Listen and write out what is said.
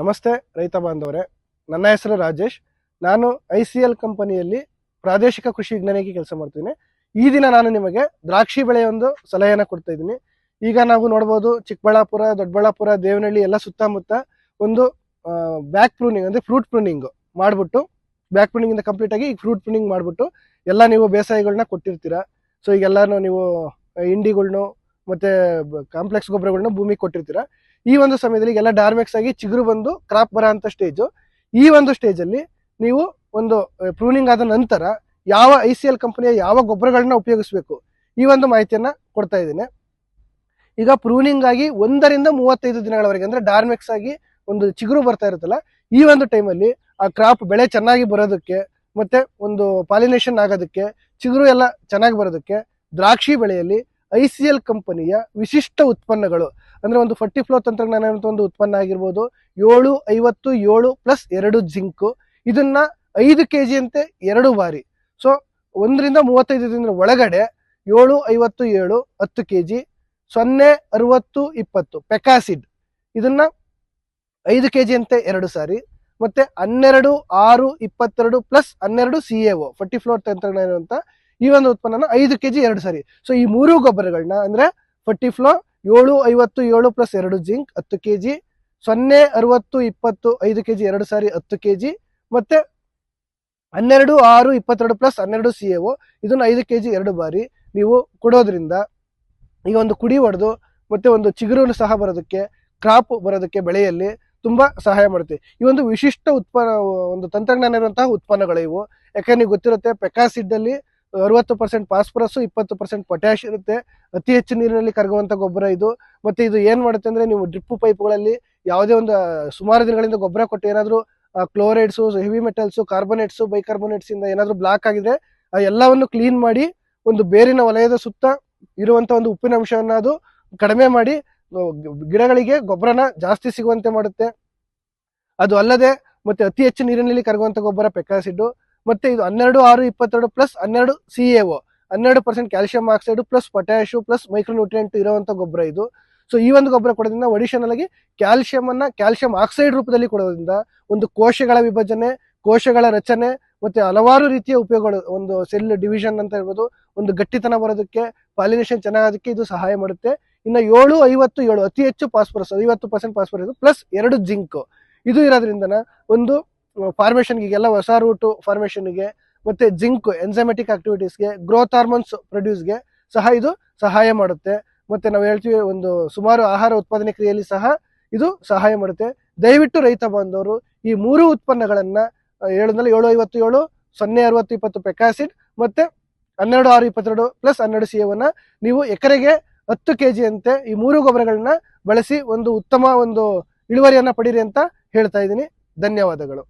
ನಮಸ್ತೆ, ರೈತ ಬಾಂಧವರೇ. ನನ್ನ ಹೆಸರು ರಾಜೇಶ್. ನಾನು ಐ ಸಿ ಎಲ್ ಕಂಪನಿಯಲ್ಲಿ ಪ್ರಾದೇಶಿಕ ಕೃಷಿ ವಿಜ್ಞಾನಿಗೆ ಕೆಲಸ ಮಾಡ್ತೀನಿ ಈ ದಿನ ನಾನು ನಿಮಗೆ ದ್ರಾಕ್ಷಿ ಬೆಳೆಯ ಒಂದು ಸಲಹೆಯನ್ನು ಕೊಡ್ತಾ ಇದ್ದೀನಿ. ಈಗ ನಾವು ನೋಡ್ಬೋದು ಚಿಕ್ಕಬಳ್ಳಾಪುರ, ದೊಡ್ಡಬಳ್ಳಾಪುರ, ದೇವನಹಳ್ಳಿ ಎಲ್ಲ ಸುತ್ತಮುತ್ತ ಒಂದು ಬ್ಯಾಕ್ ಪ್ರೂನಿಂಗ್ ಅಂದರೆ ಫ್ರೂಟ್ ಪ್ರೂನಿಂಗ್ ಮಾಡಿಬಿಟ್ಟು ಬ್ಯಾಕ್ ಪ್ರೂನಿಂಗ್ ಇಂದ ಕಂಪ್ಲೀಟ್ ಆಗಿ ಈಗ ಫ್ರೂಟ್ ಪ್ರೂನಿಂಗ್ ಮಾಡಿಬಿಟ್ಟು ಎಲ್ಲ ನೀವು ಬೇಸಾಯಗಳನ್ನ ಕೊಟ್ಟಿರ್ತೀರಾ. ಸೊ ಈಗೆಲ್ಲಾನು ನೀವು ಇಂಡಿಗಳ್ನು ಮತ್ತೆ ಕಾಂಪ್ಲೆಕ್ಸ್ ಗೊಬ್ಬರಗಳನ್ನ ಭೂಮಿಗೆ ಕೊಟ್ಟಿರ್ತೀರಾ. ಈ ಒಂದು ಸಮಯದಲ್ಲಿ ಎಲ್ಲ ಡಾರ್ಮೆಕ್ಸ್ ಆಗಿ ಚಿಗುರು ಬಂದು ಕ್ರಾಪ್ ಬರೋ ಅಂತ ಸ್ಟೇಜು ಈ ಒಂದು ಸ್ಟೇಜಲ್ಲಿ ನೀವು ಒಂದು ಪ್ರೂನಿಂಗ್ ಆದ ನಂತರ ಯಾವ ಐ ಸಿ ಎಲ್ ಕಂಪನಿಯ ಯಾವ ಗೊಬ್ಬರಗಳನ್ನ ಉಪಯೋಗಿಸಬೇಕು? ಈ ಒಂದು ಮಾಹಿತಿಯನ್ನ ಕೊಡ್ತಾ ಇದ್ದೀನಿ. ಈಗ ಪ್ರೂನಿಂಗ್ ಆಗಿ ಒಂದರಿಂದ ಮೂವತ್ತೈದು ದಿನಗಳವರೆಗೆ ಅಂದ್ರೆ ಡಾರ್ಮೆಕ್ಸ್ ಆಗಿ ಒಂದು ಚಿಗುರು ಬರ್ತಾ ಇರುತ್ತಲ್ಲ, ಈ ಒಂದು ಟೈಮಲ್ಲಿ ಆ ಕ್ರಾಪ್ ಬೆಳೆ ಚೆನ್ನಾಗಿ ಬರೋದಕ್ಕೆ ಮತ್ತೆ ಒಂದು ಪಾಲಿನೇಷನ್ ಆಗೋದಕ್ಕೆ ಚಿಗುರು ಎಲ್ಲ ಚೆನ್ನಾಗಿ ಬರೋದಕ್ಕೆ ದ್ರಾಕ್ಷಿ ಬೆಳೆಯಲ್ಲಿ ಐ ಸಿ ಎಲ್ ಕಂಪನಿಯ ವಿಶಿಷ್ಟ ಉತ್ಪನ್ನಗಳು. ಅಂದರೆ ಒಂದು ಫರ್ಟಿ ಫ್ಲೋ ತಂತ್ರಜ್ಞಾನ ಒಂದು ಉತ್ಪನ್ನ ಆಗಿರ್ಬೋದು. ಏಳು, ಐವತ್ತು, ಏಳು ಪ್ಲಸ್ ಎರಡು ಜಿಂಕು. ಇದನ್ನು ಐದು ಕೆ ಜಿಯಂತೆ ಎರಡು ಬಾರಿ. ಸೊ ಒಂದರಿಂದ ಮೂವತ್ತೈದು ದಿನದ ಒಳಗಡೆ ಏಳು, ಐವತ್ತು, ಏಳು, ಹತ್ತು ಕೆ ಜಿ ಸೊನ್ನೆ, ಅರುವತ್ತು, ಇಪ್ಪತ್ತು ಪೆಕಾಸಿಡ್. ಇದನ್ನು ಐದು ಕೆ ಜಿಯಂತೆ ಎರಡು ಸಾರಿ. ಮತ್ತು ಹನ್ನೆರಡು, ಆರು, ಇಪ್ಪತ್ತೆರಡು ಪ್ಲಸ್ ಹನ್ನೆರಡು ಸಿ ಎ ಒ ಫರ್ಟಿ ಫ್ಲೋರ್ ತಂತ್ರಜ್ಞಾನ ಅಂತ ಈ ಒಂದು ಉತ್ಪನ್ನನ ಐದು ಕೆ ಜಿ ಎರಡು ಸಾರಿ. ಸೊ ಈ ಮೂರು ಗೊಬ್ಬರಗಳನ್ನ ಅಂದ್ರೆ ಫರ್ಟಿ ಫ್ಲೋ ಏಳು, ಐವತ್ತು, ಏಳು ಪ್ಲಸ್ ಎರಡು ಜಿಂಕ್ ಹತ್ತು ಕೆ ಜಿ ಸೊನ್ನೆ, ಅರವತ್ತು, ಇಪ್ಪತ್ತು, ಐದು ಕೆ ಜಿ ಎರಡು ಸಾರಿ ಹತ್ತು ಕೆ ಜಿ ಮತ್ತೆ ಹನ್ನೆರಡು, ಆರು, ಇಪ್ಪತ್ತೆರಡು ಪ್ಲಸ್ ಹನ್ನೆರಡು ಸಿ ಎ ಇದನ್ನು ಐದು ಕೆ ಜಿ ಎರಡು ಬಾರಿ ನೀವು ಕೊಡೋದ್ರಿಂದ ಈಗ ಒಂದು ಕುಡಿ ಹೊಡೆದು ಮತ್ತೆ ಒಂದು ಚಿಗುರು ಸಹ ಬರೋದಕ್ಕೆ ಕ್ರಾಪ್ ಬರೋದಕ್ಕೆ ಬೆಳೆಯಲ್ಲಿ ತುಂಬಾ ಸಹಾಯ ಮಾಡುತ್ತೆ. ಈ ಒಂದು ವಿಶಿಷ್ಟ ಉತ್ಪನ್ನ, ಒಂದು ತಂತ್ರಜ್ಞಾನ ಇರುವಂತಹ ಉತ್ಪನ್ನಗಳು ಇವು ಯಾಕಂದ್ರೆ ನೀವು ಗೊತ್ತಿರುತ್ತೆ ಪೆಕಾಸಿಡ್ ಅಲ್ಲಿ ಅರವತ್ತು ಪರ್ಸೆಂಟ್ ಫಾಸ್ಫರಸ್ ಇಪ್ಪತ್ತು ಪರ್ಸೆಂಟ್ ಪೊಟ್ಯಾಶ್ ಇರುತ್ತೆ. ಅತಿ ಹೆಚ್ಚು ನೀರಿನಲ್ಲಿ ಕರಗುವಂತ ಗೊಬ್ಬರ ಇದು. ಮತ್ತೆ ಇದು ಏನು ಮಾಡುತ್ತೆ ಅಂದ್ರೆ ನೀವು ಡ್ರಿಪ್ ಪೈಪ್ಗಳಲ್ಲಿ ಯಾವುದೇ ಒಂದು ಸುಮಾರು ದಿನಗಳಿಂದ ಗೊಬ್ಬರ ಕೊಟ್ಟು ಏನಾದರೂ chlorides heavy metals carbonates bicarbonates ಇಂದ ಏನಾದ್ರು ಬ್ಲಾಕ್ ಆಗಿದೆ ಆ ಎಲ್ಲವನ್ನು ಕ್ಲೀನ್ ಮಾಡಿ ಒಂದು ಬೇರಿನ ವಲಯದ ಸುತ್ತ ಇರುವಂತ ಒಂದು ಉಪ್ಪಿನ ಅಂಶವನ್ನು ಅದು ಕಡಿಮೆ ಮಾಡಿ ಗಿಡಗಳಿಗೆ ಗೊಬ್ಬರನ ಜಾಸ್ತಿ ಸಿಗುವಂತೆ ಮಾಡುತ್ತೆ. ಅದು ಅಲ್ಲದೆ ಮತ್ತೆ ಅತಿ ಹೆಚ್ಚು ನೀರಿನಲ್ಲಿ ಕರಗುವಂತ ಗೊಬ್ಬರ ಪೆಕಾಸಿಡ್ ಮತ್ತೆ ಇದು ಹನ್ನೆರಡು, ಆರು, ಇಪ್ಪತ್ತೆರಡು ಪ್ಲಸ್ ಹನ್ನೆರಡು ಸಿ ಎ ಒ ಹನ್ನೆರಡು percent calcium oxide plus potash plus micronutrient ಇರುವಂತ ಗೊಬ್ಬರ ಇದು. ಸೊ ಈ ಒಂದು ಗೊಬ್ಬರ ಕೊಡೋದ್ರಿಂದ ಅಡಿಷನಲ್ ಆಗಿ ಕ್ಯಾಲ್ಸಿಯಂ ಅನ್ನ ಕ್ಯಾಲ್ಸಿಯಂ ಆಕ್ಸೈಡ್ ರೂಪದಲ್ಲಿ ಕೊಡೋದ್ರಿಂದ ಒಂದು ಕೋಶಗಳ ವಿಭಜನೆ, ಕೋಶಗಳ ರಚನೆ ಮತ್ತೆ ಹಲವಾರು ರೀತಿಯ ಉಪಯೋಗಗಳು, ಒಂದು ಸೆಲ್ ಡಿವಿಷನ್ ಅಂತ ಹೇಳ್ಬೋದು, ಒಂದು ಗಟ್ಟಿತನ ಬರೋದಕ್ಕೆ ಪಾಲಿನೇಷನ್ ಚೆನ್ನಾಗೋದಕ್ಕೆ ಇದು ಸಹಾಯ ಮಾಡುತ್ತೆ. ಇನ್ನು ಏಳು, ಐವತ್ತು, ಏಳು, ಅತಿ ಹೆಚ್ಚು ಫಾಸ್ಫರಸ್ ಐವತ್ತು ಪರ್ಸೆಂಟ್ ಫಾಸ್ಫರಸ್ ಪ್ಲಸ್ ಎರಡು ಜಿಂಕ್. ಇದು ಇರೋದ್ರಿಂದನ ಒಂದು ಫಾರ್ಮೇಷನ್ ಈಗೆಲ್ಲ ಹೊಸ ರೂಟು ಫಾರ್ಮೇಷನ್ಗೆ ಮತ್ತೆ ಜಿಂಕ್ ಎನ್ಸೈಮೆಟಿಕ್ ಆಕ್ಟಿವಿಟೀಸ್ಗೆ ಗ್ರೋತ್ ಹಾರ್ಮೋನ್ಸ್ ಪ್ರೊಡ್ಯೂಸ್ಗೆ ಸಹ ಇದು ಸಹಾಯ ಮಾಡುತ್ತೆ. ಮತ್ತೆ ನಾವು ಹೇಳ್ತೀವಿ ಒಂದು ಸುಮಾರು ಆಹಾರ ಉತ್ಪಾದನೆ ಕ್ರಿಯೆಯಲ್ಲಿ ಸಹ ಇದು ಸಹಾಯ ಮಾಡುತ್ತೆ. ದಯವಿಟ್ಟು ರೈತ ಬಾಂಧವರು ಈ ಮೂರು ಉತ್ಪನ್ನಗಳನ್ನು ಹೇಳದ್ನಲ್ಲ ಏಳು ಐವತ್ತು ಏಳು, ಸೊನ್ನೆ ಅರವತ್ತು ಇಪ್ಪತ್ತು ಪೆಕಾಸಿಡ್ ಮತ್ತೆ ಹನ್ನೆರಡು ಆರು ಇಪ್ಪತ್ತೆರಡು ಪ್ಲಸ್ ಹನ್ನೆರಡು ಸಿ ಎವನ್ನು ನೀವು ಎಕರೆಗೆ ಹತ್ತು ಕೆ ಜಿಯಂತೆ ಈ ಮೂರು ಗೊಬ್ಬರಗಳನ್ನ ಬಳಸಿ ಒಂದು ಉತ್ತಮ ಒಂದು ಇಳುವರಿಯನ್ನ ಪಡೀರಿ ಅಂತ ಹೇಳ್ತಾ ಇದ್ದೀನಿ. ಧನ್ಯವಾದಗಳು.